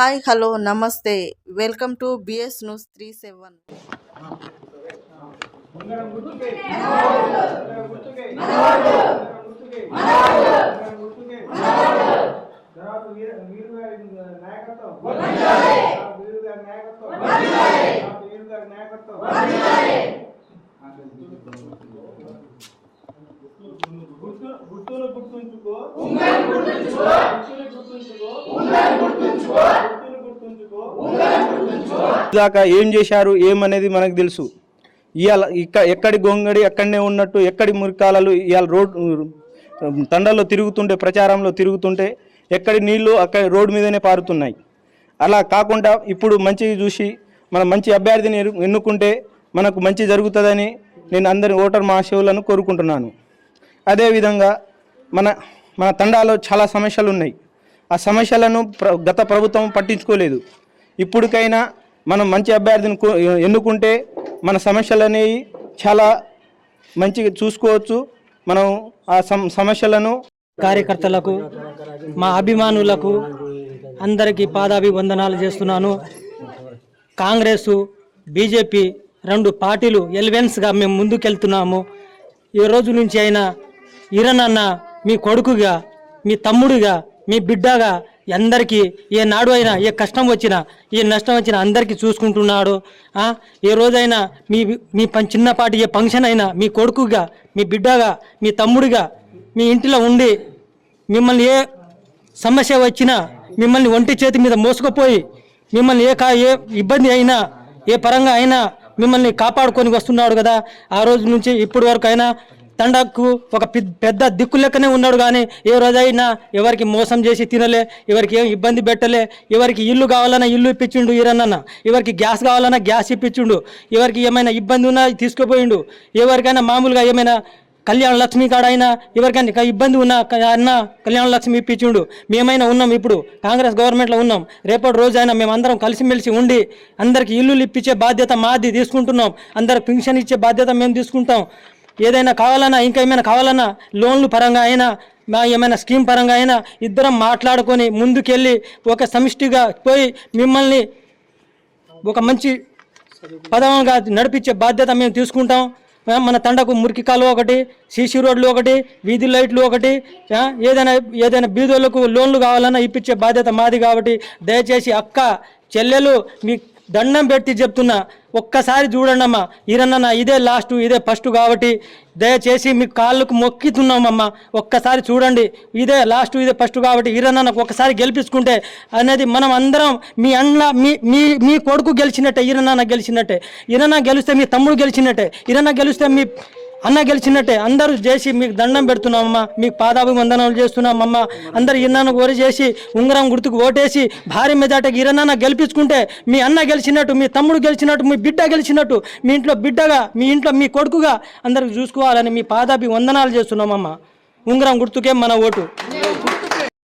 Hi hello నమస్తే welcome to BS news three seven తర్వాత వీరు వీరు గారి దాకా ఏం చేశారు ఏమనేది మనకు తెలుసు. ఇవాళ ఇక్క ఎక్కడి గొంగడి ఎక్కడనే ఉన్నట్టు ఎక్కడి మురికాలలు ఇవాళ రోడ్ తండల్లో తిరుగుతుంటే ప్రచారంలో తిరుగుతుంటే ఎక్కడి నీళ్ళు అక్కడ రోడ్డు మీదనే పారుతున్నాయి. అలా కాకుండా ఇప్పుడు మంచిగా చూసి మన మంచి అభ్యర్థిని ఎన్నుకుంటే మనకు మంచి జరుగుతుందని నేను అందరి ఓటర్ మహాశివులను కోరుకుంటున్నాను. అదేవిధంగా మన మన తండాలో చాలా సమస్యలు ఉన్నాయి. ఆ సమస్యలను గత ప్రభుత్వం పట్టించుకోలేదు. ఇప్పటికైనా మనం మంచి అభ్యర్థిని ఎన్నుకుంటే మన సమస్యలు అనేవి చాలా మంచిగా చూసుకోవచ్చు. మనం ఆ సమస్యలను కార్యకర్తలకు మా అభిమానులకు అందరికీ పాదాభివందనాలు చేస్తున్నాను. కాంగ్రెస్ బీజేపీ రెండు పార్టీలు ఎలివెన్స్గా మేము ముందుకెళ్తున్నాము. ఈ రోజు నుంచి అయినా ఇరనన్న మీ కొడుకుగా మీ తమ్ముడిగా మీ బిడ్డగా అందరికీ ఏ నాడు అయినా ఏ కష్టం వచ్చినా ఏ నష్టం వచ్చినా అందరికీ చూసుకుంటున్నాడు. ఏ రోజైనా మీ మీ పని చిన్నపాటి ఏ ఫంక్షన్ అయినా మీ కొడుకుగా మీ బిడ్డగా మీ తమ్ముడిగా మీ ఇంటిలో ఉండి మిమ్మల్ని ఏ సమస్య వచ్చినా మిమ్మల్ని ఒంటి చేతి మీద మోసుకుపోయి మిమ్మల్ని ఏ కా ఏ ఇబ్బంది అయినా ఏ పరంగా అయినా మిమ్మల్ని కాపాడుకొని వస్తున్నాడు కదా. ఆ రోజు నుంచి ఇప్పటి వరకు అయినా తండకు ఒక పెద్ద- దిక్కు లెక్కనే ఉన్నాడు కానీ ఏ రోజైనా ఎవరికి మోసం చేసి తినలే ఎవరికి ఏం ఇబ్బంది పెట్టలే ఎవరికి ఇల్లు కావాలన్నా ఇల్లు ఇప్పించిండు ఈరన్న ఎవరికి గ్యాస్ కావాలన్నా గ్యాస్ ఇప్పించిండు ఎవరికి ఏమైనా ఇబ్బంది ఉన్నా తీసుకుపోయిండు ఎవరికైనా మామూలుగా ఏమైనా కళ్యాణ లక్ష్మి కాడ అయినా ఎవరికైనా ఇబ్బంది ఉన్నా అన్న కళ్యాణ లక్ష్మి ఇప్పించుండు మేమైనా ఉన్నాం ఇప్పుడు కాంగ్రెస్ గవర్నమెంట్లో ఉన్నాం రేపటి రోజు అయినా మేమందరం కలిసిమెలిసి ఉండి అందరికి ఇల్లులు ఇప్పించే బాధ్యత మాది తీసుకుంటున్నాం అందరికి పింఛన్ ఇచ్చే బాధ్యత మేము తీసుకుంటాం. ఏదైనా కావాలన్నా ఇంకా ఏమైనా కావాలన్నా లోన్లు పరంగా అయినా మా ఏమైనా స్కీమ్ పరంగా అయినా ఇద్దరం మాట్లాడుకొని ముందుకెళ్ళి ఒక సమిష్టిగా పోయి మిమ్మల్ని ఒక మంచి పదవంగా నడిపించే బాధ్యత మేము తీసుకుంటాం. మన తండకు మురికి కాలువ ఒకటి సీసీ రోడ్లు ఒకటి వీధి లైట్లు ఒకటి ఏదైనా ఏదైనా బీదోళ్ళకు లోన్లు కావాలన్నా ఇప్పించే బాధ్యత మాది కాబట్టి దయచేసి అక్క చెల్లెలు మీ దండం పెట్టి చెప్తున్నా. ఒక్కసారి చూడండమ్మా. ఈరన్న ఇదే లాస్ట్ ఇదే ఫస్ట్ కాబట్టి దయచేసి మీ కాళ్ళకు మొక్కుతున్నామమ్మా. ఒక్కసారి చూడండి. ఇదే లాస్ట్ ఇదే ఫస్ట్ కాబట్టి ఈరన్న ఒక్కసారి గెలిపించుకుంటే అనేది మనం అందరం మీ అన్న మీ మీ మీ కొడుకు గెలిచినట్టే ఈరన్న గెలిచినట్టే. ఈరన్న గెలిస్తే మీ తమ్ముడు గెలిచినట్టే. ఈరన్న గెలిస్తే మీ అన్న గెలిచినట్టే. అందరూ చేసి మీకు దండం పెడుతున్నామమ్మా. మీకు పాదాభివందనాలు చేస్తున్నామమ్మ. అందరు ఇన్నాను ఓరి చేసి ఉంగరం గుర్తుకు ఓటేసి భారీ మెజార్టీకి ఇరన్న గెలిపించుకుంటే మీ అన్న గెలిచినట్టు మీ తమ్ముడు గెలిచినట్టు మీ బిడ్డ గెలిచినట్టు మీ ఇంట్లో బిడ్డగా మీ ఇంట్లో మీ కొడుకుగా అందరికి చూసుకోవాలని మీ పాదాభివందనాలు చేస్తున్నామమ్మ. ఉంగరం గుర్తుకే మన ఓటు.